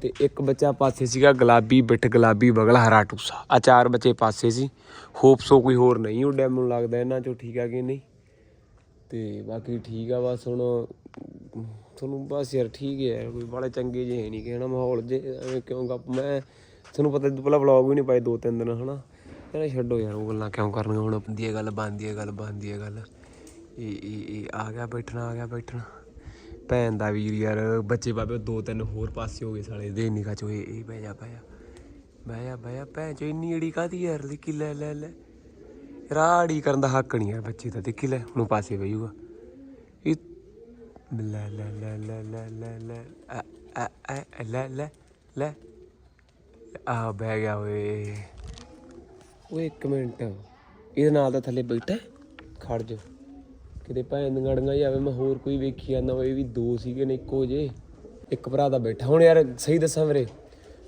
ਤੇ ਇੱਕ ਬੱਚਾ ਪਾਸੇ ਸੀਗਾ ਗੁਲਾਬੀ ਬਿੱਟ ਗੁਲਾਬੀ ਬਗਲ ਹਰਾ ਟੂਸਾ। ਆ ਚਾਰ ਬੱਚੇ ਪਾਸੇ ਸੀ। ਹੋਪ ਸੋ ਕੋਈ ਹੋਰ ਨਹੀਂ ਉੱਡਿਆ ਮੈਨੂੰ ਲੱਗਦਾ ਇਹਨਾਂ ਚੋਂ ਠੀਕ ਆ ਕਿ ਨਹੀਂ। ਤੇ ਬਾਕੀ ਠੀਕ ਆ ਬਸ ਹੁਣ ਤੁਹਾਨੂੰ ਬਸ ਯਾਰ ਠੀਕ ਹੈ ਯਾਰ, ਕੋਈ ਬਾਲੇ ਚੰਗੇ ਜਿਹੇ ਨਹੀਂ ਕਿ ਹਨਾ ਮਾਹੌਲ ਜੇ ਐਵੇਂ ਕਿਉਂ ਗੱਪ ਮੈਂ। ਤੁਹਾਨੂੰ ਪਤਾ ਜਦੋਂ ਪਹਿਲਾਂ ਵਲੌਗ ਵੀ ਨਹੀਂ ਪਾਏ ਦੋ ਤਿੰਨ ਦਿਨ, ਹਨਾ? ਕਹਿੰਦਾ ਛੱਡੋ ਯਾਰ, ਉਹ ਗੱਲਾਂ ਕਿਉਂ ਕਰਨੀਆਂ? ਹੁਣ ਬੰਦੀ ਹੈ ਗੱਲ ਬੰਦੀ ਹੈ ਗੱਲ ਬੰਦੀ ਹੈ ਗੱਲ। ਇਹ ਇਹ ਇਹ, ਆ ਗਿਆ ਬੈਠਣਾ, ਆ ਗਿਆ ਬੈਠਣਾ। ਭੈਣ ਦਾ ਵੀਰ ਯਾਰ, ਬੱਚੇ ਬਾਬੇ ਦੋ ਤਿੰਨ ਹੋਰ ਪਾਸੇ ਹੋ ਗਏ ਸਾਲੇ, ਦੇ ਨਿਕਾ ਚੋ ਇਹ ਇਹ ਬਹਿ ਜਾ ਬਹਿ ਜਾ। ਬਹਿ ਜਾ ਬਹਿ ਜਾ, ਭੈਣ ਚੋ ਇੰਨੀ ਅੜੀ ਕਾਦੀ ਯਾਰ ਲਿਖੀ ਲੈ ਲੈ ਲੈ। ਰਾੜੀ ਕਰਨ ਦਾ ਹੱਕ ਨਹੀਂ ਯਾਰ ਬੱਚੇ ਦਾ, ਦੇਖੀ, ਲੈ, ਹੁਣ ਪਾਸੇ ਬਹਿ ਇਹ ਲੈ ਲੈ ਲੈ ਲੈ ਲੈ ਲੈ ਲੈ ਲੈ ਲੈ ਲੈ। ਆ ਬਹਿ ਗਿਆ ਓਏ। ਓਏ ਇੱਕ ਮਿੰਟ। ਇਹਦੇ ਨਾਲ ਤਾਂ ਥੱਲੇ ਬੈਠਾ ਖੜ ਜਾ। ਕਿਤੇ ਭੈਣ ਦੀਆਂ ਗੜੀਆਂ ਜਾਵੇ ਮੈਂ ਹੋਰ ਕੋਈ ਵੇਖੀ ਜਾਂਦਾ ਵਾ, ਇਹ ਵੀ ਦੋ ਸੀਗੇ ਨੇ ਇੱਕੋ ਜੇ ਇੱਕ ਭਰਾ ਦਾ ਬੈਠਾ। ਹੁਣ ਯਾਰ ਸਹੀ ਦੱਸਾਂ ਵੀਰੇ,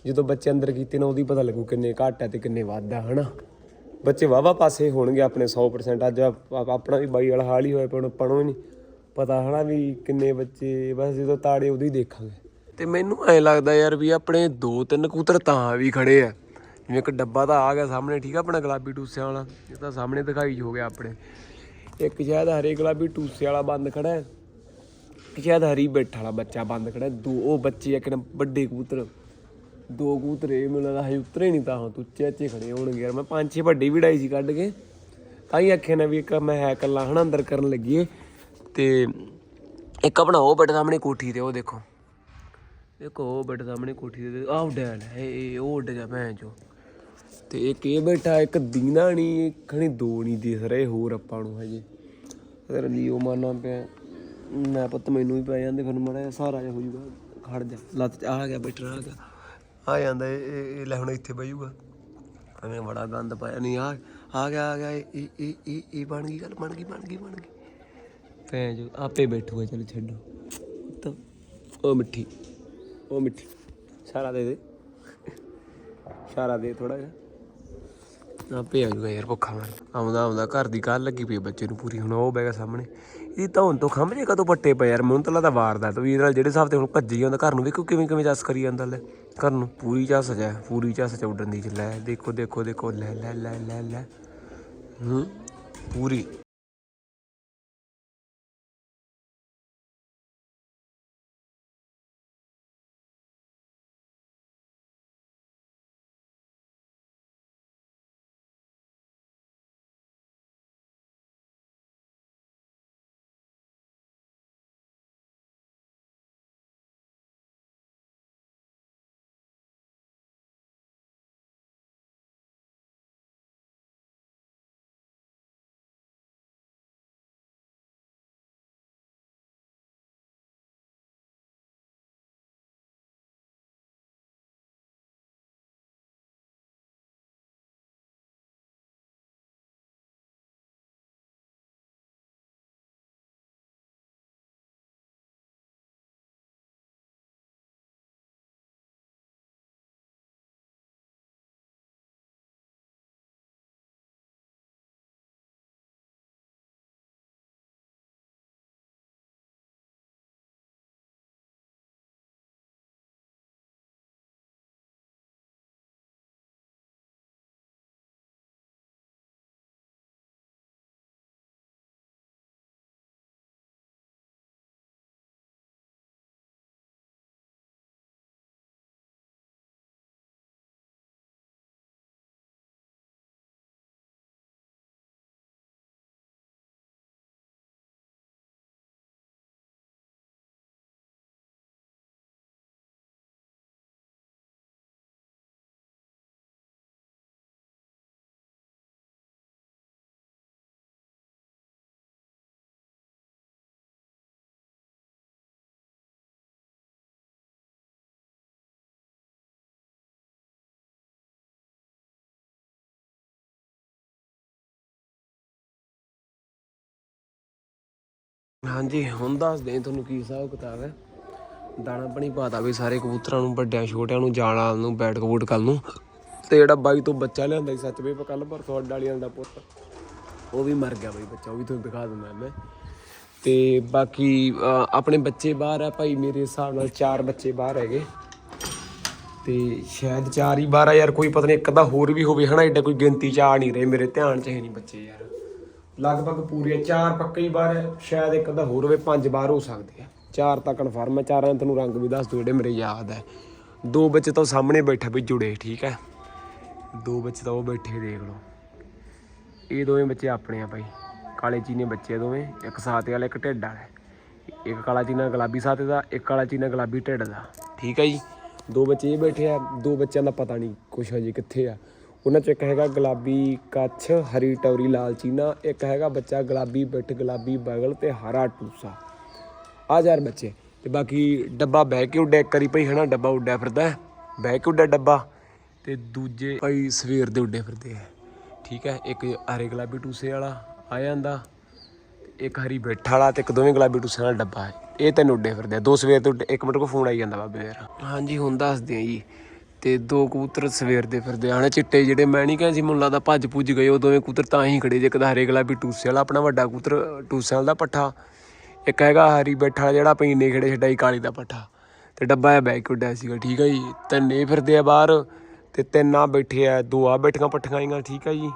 ਜਦੋਂ ਬੱਚੇ ਅੰਦਰ ਕੀਤੇ ਨਾ, ਉਹਦੀ ਪਤਾ ਲੱਗੂ ਕਿੰਨੇ ਘੱਟ ਹੈ ਤੇ ਕਿੰਨੇ ਵੱਧ ਆ ਹਨਾ? ਬੱਚੇ ਵਾਵਾ ਪਾਸੇ ਹੋਣਗੇ ਆਪਣੇ 100% ਅੱਜ ਆਪਣਾ ਵੀ ਬਾਈ ਵਾਲਾ ਹਾਲ ਹੀ ਹੋਇਆ ਪਿਆ, ਹੁਣ ਪਣੋ ਨਹੀਂ ਪਤਾ, ਹਨਾ, ਵੀ ਕਿੰਨੇ ਬੱਚੇ, ਬਸ ਜਦੋਂ ਤਾੜੇ ਉਦੋਂ ਹੀ ਦੇਖਾਂਗੇ। ਤੇ ਮੈਨੂੰ ਐ ਲੱਗਦਾ ਯਾਰ ਵੀ ਆਪਣੇ ਦੋ ਤਿੰਨ ਕੂਤਰ ਤਾਂ ਵੀ ਖੜੇ ਆ। ਜਿਵੇਂ ਇੱਕ ਡੱਬਾ ਤਾਂ ਆ ਗਿਆ ਸਾਹਮਣੇ, ਠੀਕ ਆ ਆਪਣਾ ਗੁਲਾਬੀ ਟੂਸਿਆਂ ਵਾਲਾ? ਇਹ ਤਾਂ ਸਾਹਮਣੇ ਦਿਖਾਈ ਹੋ ਗਿਆ ਆਪਣੇ। ਇੱਕ ਸ਼ਾਇਦ ਹਰੇ ਗੁਲਾਬੀ ਟੂਸੇ ਵਾਲਾ ਬੰਦ ਖੜਾ ਹੈ। ਇੱਕ ਸ਼ਾਇਦ ਹਰੀ ਬੈਠ ਵਾਲਾ ਬੱਚਾ ਬੰਦ ਖੜਾ ਦੋ, ਉਹ ਬੱਚੇ ਇੱਕ ਵੱਡੇ ਕੂਤਰ। ਦੋ ਕਬੂਤਰ ਮੈਨੂੰ ਲੱਗਦਾ ਹਜੇ ਉਤਰੇ ਨਹੀਂ ਤਾਂ ਹਾਂ ਤੂੰ ਚੇਚੇ ਖੜੇ ਹੋਣਗੇ। ਯਾਰ ਮੈਂ ਪੰਜ ਛੇ ਵੱਡੀ ਵੀ ਡਾਈ ਸੀ ਕੱਢ ਕੇ। ਤਾਂ ਹੀ ਆਖਿਆ ਨਾ ਵੀ ਇੱਕ ਮੈਂ ਹੈ ਕੱਲਾ ਹਨਾ ਅੰਦਰ ਕਰਨ ਲੱਗੀਏ ਤੇ ਇੱਕ ਆਪਣਾ ਉਹ ਬੈਠ ਸਾਹਮਣੇ ਕੋਠੀ ਤੇ, ਉਹ ਦੇਖੋ। ਇੱਕ ਉਹ ਬੈਠਾ ਸਾਹਮਣੇ ਕੋਠੀ ਦੇ ਆਹ ਡੈਲ ਹੈ ਇਹ ਉਹ ਉੱਡ ਗਿਆ ਭੈਣ ਚੋ ਤੇ ਇੱਕ ਇਹ ਬੈਠਾ, ਇੱਕ ਦੀਨਾ ਨਹੀਂ ਖਣੀ ਦੋ ਨਹੀਂ ਦਿਖ ਰਹੇ ਹੋਰ ਆਪਾਂ ਨੂੰ ਹਜੇ। ਅਗਰ ਲੀਓ ਮਾਰਨਾ ਪਿਆ, ਮੈਂ ਪੁੱਤ ਮੈਨੂੰ ਵੀ ਪੈ ਜਾਂਦੇ, ਫਿਰ ਮੜਾ ਸਾਰਾ ਜਿਹਾ ਹੋ ਜੂਗਾ, ਖੜ ਜਾ, ਲੱਤ 'ਚ ਆ ਗਿਆ ਬੈਠਣਾ ਆ ਗਿਆ ਆ ਜਾਂਦਾ ਇਹ- ਲੈ ਹੁਣ ਇੱਥੇ ਬਹਿ ਐਵੇਂ ਬੜਾ ਗੰਦ ਪਾਇਆ, ਨਹੀਂ, ਆ ਆ ਗਿਆ ਆ ਗਿਆ, ਇਹ ਇਹ ਇਹ ਇਹ ਬਣ ਗਈ ਗੱਲ ਬਣ ਗਈ ਬਣ ਗਈ ਬਣ ਗਈ। ਭੈਣ ਜੋ ਆਪੇ ਬੈਠੂਗਾ, ਚਲੋ ਛੱਡੋ। ਤਾਂ ਉਹ ਮਿੱਠੀ। ਉਹ ਮਿੱਠੀ। ਸਾਰਾ ਦੇ ਦੇ। ਸਾਰਾ ਦੇ ਥੋੜਾ ਜਿਹਾ। ਆਪੇ ਆ ਯਾਰ ਭੁੱਖਾ ਮਰ। ਆਉਂਦਾ ਆਉਂਦਾ ਘਰ ਦੀ ਕਾਲ ਲੱਗੀ ਪਈ ਬੱਚੇ ਨੂੰ ਪੂਰੀ। ਹੁਣ ਉਹ ਬੈਗਾ ਸਾਹਮਣੇ। ਇਹ ਤਾਂ ਤੋਂ ਖੰਭ ਜੇ ਕਦੋਂ ਪੱਟੇ ਪਏ ਯਾਰ। ਮੈਨੂੰ ਤਾਂ ਲੱਗਦਾ ਵਾਰਦਾ ਤਾਂ ਵੀ ਇਹਦੇ ਨਾਲ ਜਿਹੜੇ ਹਿਸਾਬ ਤੇ ਹੁਣ ਭੱਜੀ ਜਾਂਦਾ ਘਰ ਨੂੰ। ਵੇਖੋ ਕਿਵੇਂ ਕਿਵੇਂ ਚੱਸ ਕਰੀ ਜਾਂਦਾ ਲੈ। ਘਰ ਨੂੰ ਪੂਰੀ ਚੱਸ ਜਾ ਪੂਰੀ ਚੱਸ ਚ ਉੱਡਣ ਦੀ ਲੈ। ਦੇਖੋ ਦੇਖੋ ਦੇਖੋ। ਲੈ ਲੈ ਲੈ ਲੈ ਲੈ। ਹੂੰ। ਪੂਰੀ। ਹਾਂਜੀ, ਹੁਣ ਦੱਸਦੇ ਹਾਂ ਤੁਹਾਨੂੰ ਕੀ ਹਿਸਾਬ ਕਿਤਾਬ ਹੈ। ਦਾਣਾ ਪਾਣੀ ਪਾਤਾ ਵੀ ਸਾਰੇ ਕਬੂਤਰਾਂ ਨੂੰ, ਵੱਡਿਆਂ, ਛੋਟਿਆਂ ਨੂੰ, ਜਾਲਾਂ ਨੂੰ, ਬੈਟ ਕਬੂਟ ਕੱਲ ਨੂੰ। ਤੇ ਜਿਹੜਾ ਬਾਈ ਤੋਂ ਬੱਚਾ ਲਿਆਂਦਾ ਸੀ, ਸੱਚ ਵੀ ਕੱਲ ਪਰ ਅੱਡ ਵਾਲੀ ਦਾ ਪੁੱਤ, ਉਹ ਵੀ ਮਰ ਗਿਆ ਬਾਈ ਬੱਚਾ, ਉਹ ਵੀ ਤੁਹਾਨੂੰ ਦਿਖਾ ਦਿੰਦਾ ਮੈਂ। ਤੇ ਬਾਕੀ ਆਪਣੇ ਬੱਚੇ ਬਾਹਰ ਆ ਭਾਈ, ਮੇਰੇ ਹਿਸਾਬ ਨਾਲ ਚਾਰ ਬੱਚੇ ਬਾਹਰ ਹੈਗੇ। ਤੇ ਸ਼ਾਇਦ ਚਾਰ ਹੀ 12 ਯਾਰ, ਕੋਈ ਪਤਾ ਨਹੀਂ, ਇੱਕ ਅੱਧਾ ਹੋਰ ਵੀ ਹੋਵੇ, ਹਨਾ ਐਡਾ ਕੋਈ ਗਿਣਤੀ ਚ ਆ ਨਹੀਂ ਰਹੇ ਮੇਰੇ ਧਿਆਨ ਚ, ਹੈ ਨਹੀਂ ਬੱਚੇ ਯਾਰ। ਲਗਭਗ ਪੂਰੀਆਂ ਚਾਰ ਪੱਕੇ ਹੀ ਬਾਹਰ ਸ਼ਾਇਦ ਇੱਕ ਅੱਧਾ ਹੋਰ ਹੋਵੇ, ਪੰਜ ਬਾਹਰ ਹੋ ਸਕਦੇ ਆ ਚਾਰ ਤਾਂ ਕਨਫਰਮ ਹੈ, ਚਾਰਾਂ ਦਾ ਤੈਨੂੰ ਰੰਗ ਵੀ ਦੱਸ ਦੋ ਜਿਹੜੇ ਮੇਰੇ ਯਾਦ ਹੈ। ਦੋ ਬੱਚੇ ਤਾਂ ਉਹ ਸਾਹਮਣੇ ਬੈਠੇ ਵੀ ਜੁੜੇ, ਠੀਕ ਹੈ? ਦੋ ਬੱਚੇ ਤਾਂ ਉਹ ਬੈਠੇ, ਦੇਖ ਲਓ। ਇਹ ਦੋਵੇਂ ਬੱਚੇ ਆਪਣੇ ਆ ਭਾਈ ਕਾਲੇ ਚੀਨੇ ਬੱਚੇ ਆ ਦੋਵੇਂ। ਇੱਕ ਸਾਤੇ ਵਾਲਾ, ਇੱਕ ਢਿੱਡ ਵਾਲਾ ਇੱਕ ਕਾਲਾ ਚੀਨਾ ਗੁਲਾਬੀ ਸਾਤੇ ਦਾ, ਇੱਕ ਕਾਲਾ ਚੀਨਾ ਗੁਲਾਬੀ ਢਿੱਡ ਦਾ। ਠੀਕ ਹੈ ਜੀ? ਦੋ ਬੱਚੇ ਇਹ ਬੈਠੇ ਆ, ਦੋ ਬੱਚਿਆਂ ਦਾ ਪਤਾ ਨਹੀਂ ਕੁਛ ਹਜੇ ਕਿੱਥੇ ਆ। ਉਹਨਾਂ ਚ ਇੱਕ ਹੈਗਾ ਗੁਲਾਬੀ ਕੱਛ, ਹਰੀ ਟੌਰੀ, ਲਾਲ ਚੀਨਾ, ਇੱਕ ਹੈਗਾ ਬੱਚਾ ਗੁਲਾਬੀ ਬਿੱਟ ਗੁਲਾਬੀ ਬਗਲ ਤੇ ਹਰਾ ਟੂਸਾ। ਆ ਯਾਰ ਬੱਚੇ, ਤੇ ਬਾਕੀ ਡੱਬਾ ਬਹਿ ਕੇ ਉੱਡਿਆ ਇੱਕ ਵਾਰੀ ਭਾਈ, ਹਨਾ, ਡੱਬਾ ਉੱਡਿਆ ਫਿਰਦਾ ਬਹਿ ਕੇ ਉੱਡਿਆ ਡੱਬਾ, ਤੇ ਦੂਜੇ ਭਾਈ ਸਵੇਰ ਦੇ ਉੱਡੇ ਫਿਰਦੇ ਆ। ਠੀਕ ਹੈ, ਇੱਕ ਹਰੇ ਗੁਲਾਬੀ ਟੂਸੇ ਵਾਲਾ ਆ ਜਾਂਦਾ ਤੇ ਇੱਕ ਹਰੀ ਬੈਠਾ ਵਾਲਾ ਤੇ ਇੱਕ ਦੋਵੇਂ ਗੁਲਾਬੀ ਟੂਸੇ ਵਾਲਾ ਡੱਬਾ ਹੈ। ਇਹ ਤਿੰਨ ਉੱਡੇ ਫਿਰਦੇ ਆ। ਦੋ ਸਵੇਰ ਤੋਂ ਉੱਡੇ- ਇੱਕ ਮਿੰਟ ਕੋ ਫੋਨ ਆਈ ਜਾਂਦਾ ਬਾਬੇ ਮੇਰਾ ਹਾਂਜੀ, ਹੁਣ ਦੱਸਦੇ ਆ ਜੀ। ਤੇ ਦੋ ਕਬੂਤਰ ਸਵੇਰ ਦੇ ਫਿਰਦੇ ਆਣੇ ਚਿੱਟੇ ਜਿਹੜੇ ਮੈਂ ਨਹੀਂ ਕਹਿੰਦਾ ਸੀ, ਮੁੱਲਾ ਦਾ ਭੱਜ ਭੁੱਜ ਗਏ, ਉਹ ਦੋਵੇਂ ਕਬੂਤਰ ਤਾਂ ਹੀ ਖੜੇ ਜੇ। ਇੱਕ ਤਾਂ ਹਰੇ ਗੁਲਾਬੀ ਟੂਸੇ ਵਾਲਾ, ਆਪਣਾ ਵੱਡਾ ਕਬੂਤਰ, ਟੂਸੇ ਵਾਲਾ ਦਾ ਪੱਠਾ। ਇੱਕ ਹੈਗਾ ਹਰੀ ਬੈਠਾ ਜਿਹੜਾ ਪੀਨੇ ਖੜੇ ਛੱਡਾ ਸੀ ਕਾਲੀ ਦਾ ਪੱਠਾ। ਤੇ ਡੱਬਾ ਆ ਬੈਕ ਉੱਡਿਆ ਸੀਗਾ, ਠੀਕ ਹੈ ਜੀ? ਤਿੰਨੇ ਫਿਰਦੇ ਆ ਬਾਹਰ, ਤੇ ਤਿੰਨ ਆ ਬੈਠੇ ਆ, ਦੋ ਆ ਬੈਠੀਆਂ ਪੱਠੀਆਂ ਆਈਆਂ, ਠੀਕ ਹੈ ਜੀ?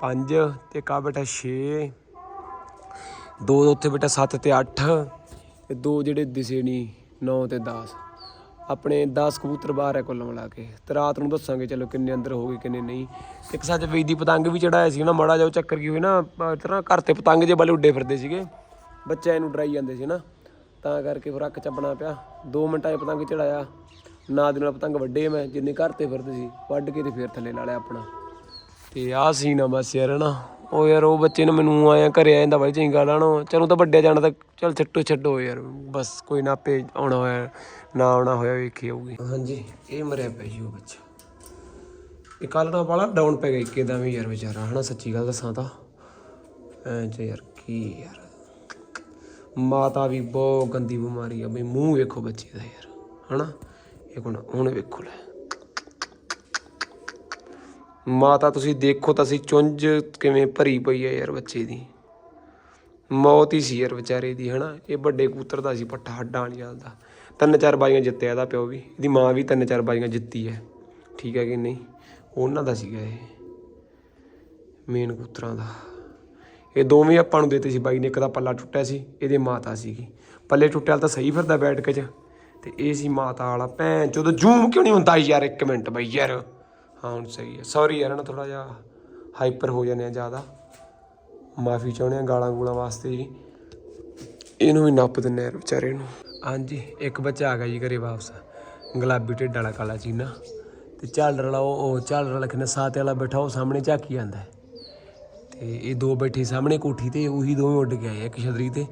ਪੰਜ, ਤੇ ਕਾ ਬੈਠਾ 6 ਦੋ ਉੱਥੇ ਬੈਠਾ 7 ਤੇ 8 ਤੇ ਦੋ ਜਿਹੜੇ ਦਿਸੇ ਨਹੀਂ 9 ਤੇ 10 ਆਪਣੇ 10 ਕਬੂਤਰ ਬਾਹਰ ਹੈ ਕੁੱਲ ਮਿਲਾ ਕੇ। ਤੇ ਰਾਤ ਨੂੰ ਦੱਸਾਂਗੇ ਚਲੋ ਕਿੰਨੇ ਅੰਦਰ ਹੋ ਗਏ, ਕਿੰਨੇ ਨਹੀਂ। ਇੱਕ ਸੱਚ ਵੇਈ ਦੀ ਪਤੰਗ ਵੀ ਚੜਾਇਆ ਸੀ ਨਾ, ਮਾੜਾ ਜਿਹਾ ਉਹ ਚੱਕਰ ਕੀ ਹੋਈ ਨਾ ਤਰ੍ਹਾਂ ਘਰ ਤੇ ਪਤੰਗ ਜੇ ਵਾਲੇ ਉੱਡੇ ਫਿਰਦੇ ਸੀਗੇ। ਬੱਚਿਆਂ ਨੂੰ ਡਰਾਈ ਜਾਂਦੇ ਸੀ ਨਾ। ਤਾਂ ਕਰਕੇ ਫਿਰ ਅੱਖ ਚੱਬਣਾ ਪਿਆ। 2 ਮਿੰਟਾਂ 'ਚ ਪਤੰਗ ਚੜਾਇਆ। ਨਾ ਦੇ ਨਾਲ ਪਤੰਗ ਵੱਡੇ ਮੈਂ, ਜਿੰਨੇ ਘਰ ਤੇ ਫਿਰਦੇ ਸੀ, ਵੱਢ ਕੇ ਤੇ ਫੇਰ ਥੱਲੇ ਲਾ ਲਿਆ ਆਪਣਾ। ਤੇ ਆਹ ਸੀਨ ਆ ਬਸ ਯਾਰ ਨਾ ਉਹ ਯਾਰ ਉਹ ਬੱਚੇ ਨੂੰ ਮੈਨੂੰ ਆਇਆ ਘਰੇ ਆ ਜਾਂਦਾ ਬਾਈ ਚੰਗਾ ਲਾਣੋ ਚਲੋ ਤਾਂ ਵੱਡਿਆ ਜਾਣਾ ਤਾਂ ਚਲ ਛੱਟੋ ਛੱਡੋ ਯਾਰ। ਬਸ ਕੋਈ ਨਾ ਆਪੇ ਆਉਣਾ ਹੋਇਆ, ਨਾ ਆਉਣਾ ਹੋਇਆ, ਵੇਖੀ ਆਊਗੀ ਹਾਂਜੀ, ਇਹ ਮਰਿਆ ਪਿਆ ਜੀ ਉਹ ਬੱਚਾ। ਇਹ ਕੱਲ ਨਾਲ ਵਾਲਾ ਡਾਊਨ ਪੈ ਗਿਆ ਇੱਕਦਮ ਵੀ ਯਾਰ ਵਿਚਾਰਾ, ਹਨਾ ਸੱਚੀ ਗੱਲ ਦੱਸਾਂ ਤਾਂ। ਐਂ ਚ ਯਾਰ ਕੀ ਯਾਰ। ਮਾਤਾ ਵੀ ਬਹੁਤ ਗੰਦੀ ਬਿਮਾਰੀ ਆ, ਬਈ ਮੂੰਹ ਵੇਖੋ ਬੱਚੇ ਦਾ ਯਾਰ, ਹਨਾ? ਇਹ ਹੁਣ ਹੁਣ ਵੇਖੋ ਲੈ। ਮਾਤਾ ਤੁਸੀਂ ਦੇਖੋ ਤਾਂ ਅਸੀਂ ਚੁੰਝ ਕਿਵੇਂ ਭਰੀ ਪਈ ਹੈ ਯਾਰ ਬੱਚੇ ਦੀ। ਮੌਤ ਹੀ ਸੀ ਯਾਰ ਵਿਚਾਰੇ ਦੀ, ਹਨਾ? ਇਹ ਵੱਡੇ ਕੂਤਰ ਦਾ ਸੀ ਪੱਠਾ ਹੱਡਾਂ ਵਾਲੀ ਗੱਲ ਦਾ। ਤਿੰਨ ਚਾਰ ਬਾਈਆਂ ਜਿੱਤਿਆ ਇਹਦਾ ਪਿਓ ਵੀ। ਇਹਦੀ ਮਾਂ ਵੀ ਤਿੰਨ ਚਾਰ ਬਾਈਆਂ ਜਿੱਤੀ ਹੈ। ਠੀਕ ਹੈ ਕਿ ਨਹੀਂ? ਉਹਨਾਂ ਦਾ ਸੀਗਾ ਇਹ। ਮੇਨ ਕੂਤਰਾਂ ਦਾ। ਇਹ ਦੋਵੇਂ ਆਪਾਂ ਨੂੰ ਦਿੱਤੇ ਸੀ ਬਾਈ ਨੇ। ਇੱਕ ਦਾ ਪੱਲਾ ਟੁੱਟਿਆ ਸੀ, ਇਹਦੇ ਮਾਤਾ ਸੀਗੀ। ਪੱਲੇ ਟੁੱਟਿਆ ਤਾਂ ਸਹੀ ਫਿਰਦਾ ਬੈਠ ਕੇ ਚ। ਤੇ ਇਹ ਸੀ ਮਾਤਾ ਵਾਲਾ ਭੈਣ। ਚੋਦ ਜੂਮ ਕਿਉਂ ਨਹੀਂ ਹੁੰਦਾ ਯਾਰ ਇੱਕ ਮਿੰਟ ਬਈ ਯਾਰ? ਹਾਂ, ਹੁਣ ਸਹੀ ਹੈ। ਸੌਰੀ ਯਾਰ, ਨਾ ਥੋੜਾ ਜਿਹਾ ਹਾਈਪਰ ਹੋ ਜਾਂਦੇ ਆ ਜ਼ਿਆਦਾ। ਮਾਫੀ ਚਾਹੁੰਦੇ ਆ ਗਾਲਾਂ ਗੂਲਾਂ ਵਾਸਤੇ ਜੀ। ਇਹਨੂੰ ਵੀ ਨੱਪ ਦਿੰਨੇ ਯਾਰ ਵਿਚਾਰੇ ਨੂੰ। ਹਾਂਜੀ, ਇੱਕ ਬੱਚਾ ਆ ਗਿਆ ਜੀ ਘਰੇ ਵਾਪਸ। ਗੁਲਾਬੀ ਢਿੱਡ ਵਾਲਾ ਕਾਲਾ ਚੀਨਾ। ਤੇ ਝਾਲਰ ਵਾਲਾ ਉਹ ਉਹ ਝਾਲਰ ਵਾਲਾ ਕਿਨੇ ਸਾਤੇ ਵਾਲਾ ਬੈਠਾ, ਉਹ ਸਾਹਮਣੇ ਝਾਕੀ ਜਾਂਦਾ ਹੈ। ਤੇ ਇਹ ਦੋ ਬੈਠੇ ਸਾਹਮਣੇ ਕੋਠੀ ਤੇ, ਉਹੀ ਦੋਵੇਂ ਉੱਡ ਕੇ ਆਏ ਇੱਕ ਛਤਰੀ ਤੇ,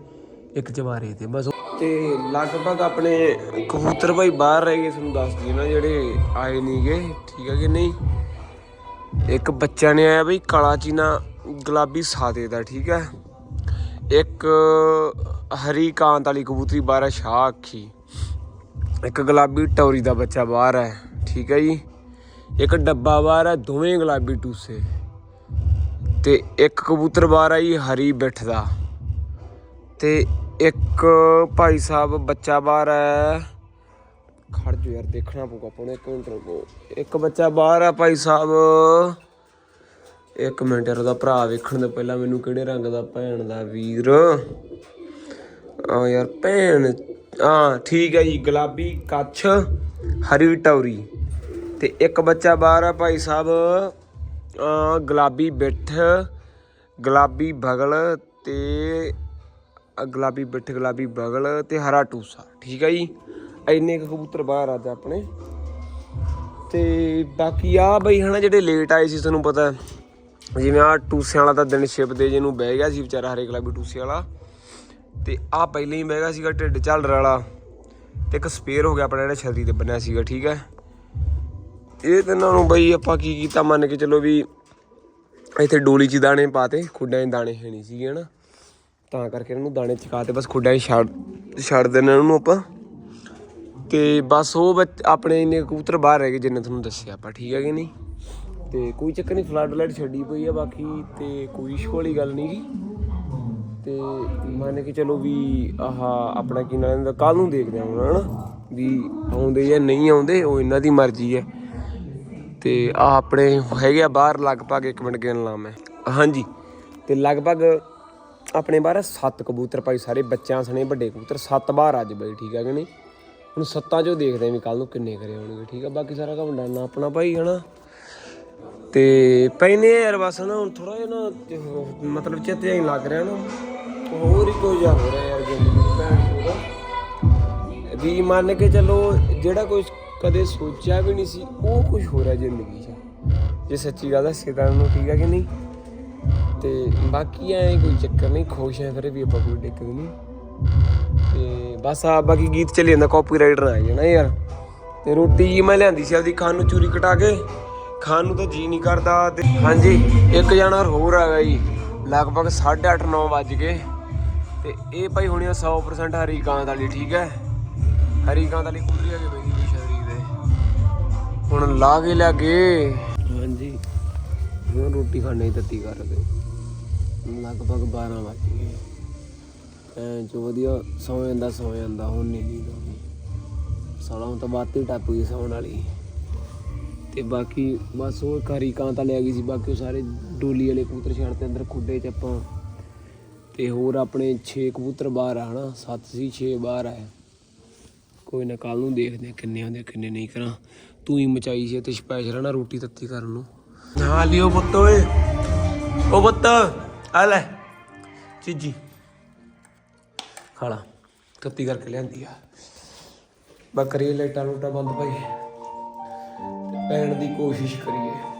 ਇੱਕ ਚਵਾਰੇ ਤੇ। ਬਸ ਉਹ- ਤੇ ਲਗਭਗ ਆਪਣੇ ਕਬੂਤਰ ਭਾਈ ਬਾਹਰ ਰਹਿ ਗਏ ਤੁਹਾਨੂੰ ਦੱਸ ਦਈਏ ਨਾ, ਜਿਹੜੇ ਆਏ ਨਹੀਂਗੇ ਠੀਕ ਹੈ ਕਿ ਨਹੀਂ? ਇੱਕ ਬੱਚਾ ਨੇ ਆਇਆ ਬਈ, ਕਾਲਾ ਚੀਨਾ ਗੁਲਾਬੀ ਸਾਦੇ ਦਾ, ਠੀਕ ਹੈ ਇੱਕ ਹਰੀ ਕਾਂਤ ਵਾਲੀ ਕਬੂਤਰੀ ਬਾਹਰ ਸ਼ਾਹ ਅੱਖੀ। ਇੱਕ ਗੁਲਾਬੀ ਟੌਰੀ ਦਾ ਬੱਚਾ ਬਾਹਰ ਹੈ ਠੀਕ ਹੈ ਜੀ। ਇੱਕ ਡੱਬਾ ਬਾਹਰ ਹੈ ਦੋਵੇਂ ਗੁਲਾਬੀ ਟੂਸੇ। ਤੇ ਇੱਕ ਕਬੂਤਰ ਬਾਹਰ ਆਈ ਹਰੀ ਬਿੱਠ ਦਾ। ਤੇ ਇੱਕ ਭਾਈ ਸਾਹਿਬ ਬੱਚਾ ਬਾਹਰ ਹੈ। ਖੜ ਜੋ ਯਾਰ, ਦੇਖਣਾ ਪਊਗਾ ਆਪਾਂ ਨੂੰ ਇੱਕ ਮਿੰਟ ਰੁਕੋ। ਇੱਕ ਬੱਚਾ ਬਾਹਰ ਆ ਭਾਈ ਸਾਹਿਬ। ਇੱਕ ਮਿੰਟ ਯਾਰ, ਉਹਦਾ ਭਰਾ ਵੇਖਣ ਤੋਂ ਪਹਿਲਾਂ ਮੈਨੂੰ ਕਿਹੜੇ ਰੰਗ ਦਾ ਭੈਣ ਦਾ ਵੀਰ? ਆ ਯਾਰ, ਭੈਣ ਆ ਠੀਕ ਹੈ ਜੀ, ਗੁਲਾਬੀ ਕੱਛ, ਹਰੀ ਟੌਰੀ। ਤੇ ਇੱਕ ਬੱਚਾ ਬਾਹਰ ਆ ਭਾਈ ਸਾਹਿਬ। ਅਹ ਗੁਲਾਬੀ ਬਿੱਠ, ਗੁਲਾਬੀ ਬਗਲ ਤੇ ਗੁਲਾਬੀ ਬਿੱਠ, ਗੁਲਾਬੀ ਬਗਲ ਤੇ ਹਰਾ ਟੂਸਾ। ਠੀਕ ਹੈ ਜੀ? ਇੰਨੇ ਕੁ ਕਬੂਤਰ ਬਾਹਰ ਅੱਜ ਆਪਣੇ। ਤੇ ਬਾਕੀ ਆ ਬਈ ਹਨਾ ਜਿਹੜੇ ਲੇਟ ਆਏ ਸੀ, ਤੁਹਾਨੂੰ ਪਤਾ ਜਿਵੇਂ ਆ ਟੂਸਿਆਂ ਵਾਲਾ ਤਾਂ ਦਿਨ ਸ਼ਿਪ ਦੇ ਜਿਹਨੂੰ ਬਹਿ ਗਿਆ ਸੀ ਵਿਚਾਰਾ ਹਰੇ ਗੁਲਾਬੀ ਟੂਸੇ ਵਾਲਾ। ਤੇ ਆ ਪਹਿਲਾਂ ਹੀ ਬਹਿ ਗਿਆ ਸੀਗਾ ਢਿੱਡ ਝੱਲਰ ਵਾਲਾ। ਤੇ ਇੱਕ ਸਪੇਅਰ ਹੋ ਗਿਆ ਆਪਣਾ ਜਿਹੜਾ ਛਤਰੀ ਤੇ ਬੰਨਿਆ ਸੀਗਾ, ਠੀਕ ਹੈ ਇਹ ਤਿੰਨਾਂ ਨੂੰ ਬਈ ਆਪਾਂ ਕੀ ਕੀਤਾ, ਮੰਨ ਕੇ ਚੱਲੋ ਵੀ ਇੱਥੇ ਡੋਲੀ 'ਚ ਦਾਣੇ ਪਾਤੇ ਖੁੱਡਾਂ 'ਚ ਦਾਣੇ ਹੈ ਨਹੀਂ ਸੀਗੇ ਹਨਾ। ਤਾਂ ਕਰਕੇ ਇਹਨਾਂ ਨੂੰ ਦਾਣੇ ਚਕਾਤੇ ਬਸ ਖੁੱਡਾਂ 'ਚ ਛੱਡ ਛੱਡ ਦੇਣਾ ਇਹਨਾਂ ਨੂੰ ਆਪਾਂ। ਤੇ ਬਸ ਉਹ ਬੱਚ- ਆਪਣੇ ਇੰਨੇ ਕਬੂਤਰ ਬਾਹਰ ਰਹਿ ਗਏ ਜਿੰਨੇ ਤੁਹਾਨੂੰ ਦੱਸਿਆ ਆਪਾਂ, ਠੀਕ ਹੈ ਕਿ ਨਹੀਂ? ਤੇ ਕੋਈ ਚੱਕਰ ਨਹੀਂ ਫਲੱਡ ਲਾਈਟ ਛੱਡੀ ਪਈ ਆ ਬਾਕੀ, ਤੇ ਕੋਈ ਇਸ਼ੂ ਵਾਲੀ ਗੱਲ ਨਹੀਂ ਜੀ ਤੇ ਮੰਨ ਕੇ ਚਲੋ ਵੀ ਆਹ ਆਪਣਾ ਕੀ ਨਾਮ ਦਾ ਕੱਲ ਨੂੰ ਦੇਖਦੇ ਹਾਂ ਹੁਣ, ਹਨਾ? ਵੀ ਆਉਂਦੇ ਜਾਂ ਨਹੀਂ ਆਉਂਦੇ, ਉਹ ਇਹਨਾਂ ਦੀ ਮਰਜ਼ੀ ਹੈ। ਤੇ ਆ ਆਪਣੇ ਹੈਗੇ ਆ ਬਾਹਰ, ਲਗਭਗ 1 ਮਿੰਟ ਗਿਣ ਲਾਂ ਮੈਂ। ਹਾਂਜੀ, ਤੇ ਲਗਭਗ ਆਪਣੇ ਬਾਹਰ ਸੱਤ ਕਬੂਤਰ ਪਾਈ ਸਾਰੇ ਬੱਚਿਆਂ ਸਣੇ, ਵੱਡੇ ਕਬੂਤਰ, ਸੱਤ ਬਾਹਰ ਅੱਜ ਬਈ, ਠੀਕ ਹੈ ਕਿ ਨਹੀਂ? ਹੁਣ ਸੱਤਾਂ ਚੋਂ ਦੇਖਦੇ ਆਂ ਵੀ ਕੱਲ ਨੂੰ ਕਿੰਨੇ ਕਰੇ ਹੋਣਗੇ, ਠੀਕ ਆ? ਬਾਕੀ ਸਾਰਾ ਕੰਮ ਡਾਨਾ ਆਪਣਾ ਭਾਈ, ਹਨਾ? ਤੇ ਪੈਨੇ ਯਾਰ ਬਸ ਨਾ ਹੁਣ ਥੋੜਾ ਜਿਹਾ ਨਾ ਮਤਲਬ ਚਿੱਤ ਜਿਹਾ ਲੱਗ ਰਿਹਾ ਨਾ। ਹੋਰ ਹੀ ਕੋਈ ਜਾ ਹੋ ਰਿਹਾ ਯਾਰ ਜ਼ਿੰਦਗੀ ਭੈਣ ਚੋਦ ਵੀ ਮੰਨ ਕੇ ਚੱਲੋ, ਜਿਹੜਾ ਕੋਈ ਕਦੇ ਸੋਚਿਆ ਵੀ ਨਹੀਂ ਸੀ, ਉਹ ਕੁਝ ਹੋ ਰਿਹਾ ਜ਼ਿੰਦਗੀ 'ਚ। ਜੇ ਸੱਚੀ ਗੱਲ ਹੈ ਸਿੱਧਾ ਨੂੰ ਠੀਕ ਹੈ ਕਿ ਨਹੀਂ? ਤੇ ਬਾਕੀ ਐ ਕੋਈ ਚੱਕਰ ਨਹੀਂ ਖੁਸ਼ ਐ ਫਿਰ ਵੀ ਆਪਾਂ ਕੋਈ ਦਿੱਕਤ ਨਹੀਂ। ਤੇ ਬਸ ਆ ਬਾਕੀ ਗੀਤ ਚੱਲੀ ਜਾਂਦਾ ਕਾਪੀਰਾਈਟ ਨਾ ਆਈ ਨਾ ਯਾਰ। ਤੇ ਰੋਟੀ ਮੈਂ ਲਿਆਂਦੀ ਸੀ ਆਪਦੀ ਖਾਣ ਨੂੰ ਚੂਰੀ ਕਟਾ ਕੇ। ਖਾਣ ਨੂੰ ਤਾਂ ਜੀ ਨਹੀਂ ਕਰਦਾ ਤੇ ਹਾਂਜੀ ਇੱਕ ਜਣਾ ਹੋਰ ਆ ਗਿਆ ਜੀ ਲਗਭਗ 8:30 9 ਵੱਜ ਗਏ। ਤੇ ਇਹ ਭਾਈ ਹੁਣੀ 100% ਹਰੀ ਕਾਂਤ ਵਾਲੀ ਠੀਕ ਹੈ ਹਰੀ ਕਾਂਤ ਵਾਲੀ ਕੁਦਰੀ ਆ ਕੇ ਬੈਠੀ ਹੋਈ ਸ਼ਰੀਰ ਦੇ। ਹੁਣ ਲਾ ਕੇ ਕੇ ਹਾਂਜੀ। ਹੁਣ ਰੋਟੀ ਖਾਣੇ ਦੀ ਤੱਤੀ ਕਰ ਰਹੇ ਲਗਭਗ 12 ਵੱਜ ਗਏ। ਐ ਜੋ ਵਧੀਆ ਸੌ ਜਾਂਦਾ ਸੌ ਜਾਂਦਾ, ਹੁਣ ਨਹੀਂ ਨੀਂਦ ਆਉਂਦੀ। ਸਾਲਾ ਹੁਣ ਤਾਂ ਬਾਤ ਹੀ ਟੱਪ ਗਈ ਸੌਣ ਵਾਲੀ। ਤੇ ਬਾਕੀ ਬਸ ਉਹ ਕਾਰੀ ਕਾਂ ਤਾਂ ਲਿਆ ਗਈ ਸੀ। ਬਾਕੀ ਉਹ ਸਾਰੇ ਡੋਲੀ ਵਾਲੇ ਕਬੂਤਰ ਛੱਡ ਤੇ ਅੰਦਰ ਖੁੱਡੇ ਚ ਆਪਾਂ। ਤੇ ਹੋਰ ਆਪਣੇ 6 ਕਬੂਤਰ ਬਾਹਰ ਆ, ਹਨਾ? 7 ਸੀ 6 ਬਾਹਰ ਆ। ਕੋਈ ਨਾ ਕੱਲ ਨੂੰ ਦੇਖਦੇ ਕਿੰਨੇ ਹੁੰਦੇ ਕਿੰਨੇ ਨਹੀਂ ਕਰਾਂ। ਤੂੰ ਹੀ ਮਚਾਈ ਸੀ ਤੇ ਸਪੈਸ਼ਲ ਨਾ ਰੋਟੀ ਤੱਤੀ ਕਰਨ ਨੂੰ। ਹਾਂ ਲਿਓ ਪੁੱਤ ਓਏ। ਓ ਪੁੱਤ। ਆ ਲੈ, ਚੀਜੀ। ਖਾਲਾ, ਤੱਤੀ ਕਰਕੇ ਲਿਆਂਦੀ ਆ। ਬੱਕਰੀ ਲਾਈਟਾਂ ਲੂਟਾਂ ਬੰਦ ਭਾਈ ਪੈਣ ਦੀ ਕੋਸ਼ਿਸ਼ ਕਰੀਏ।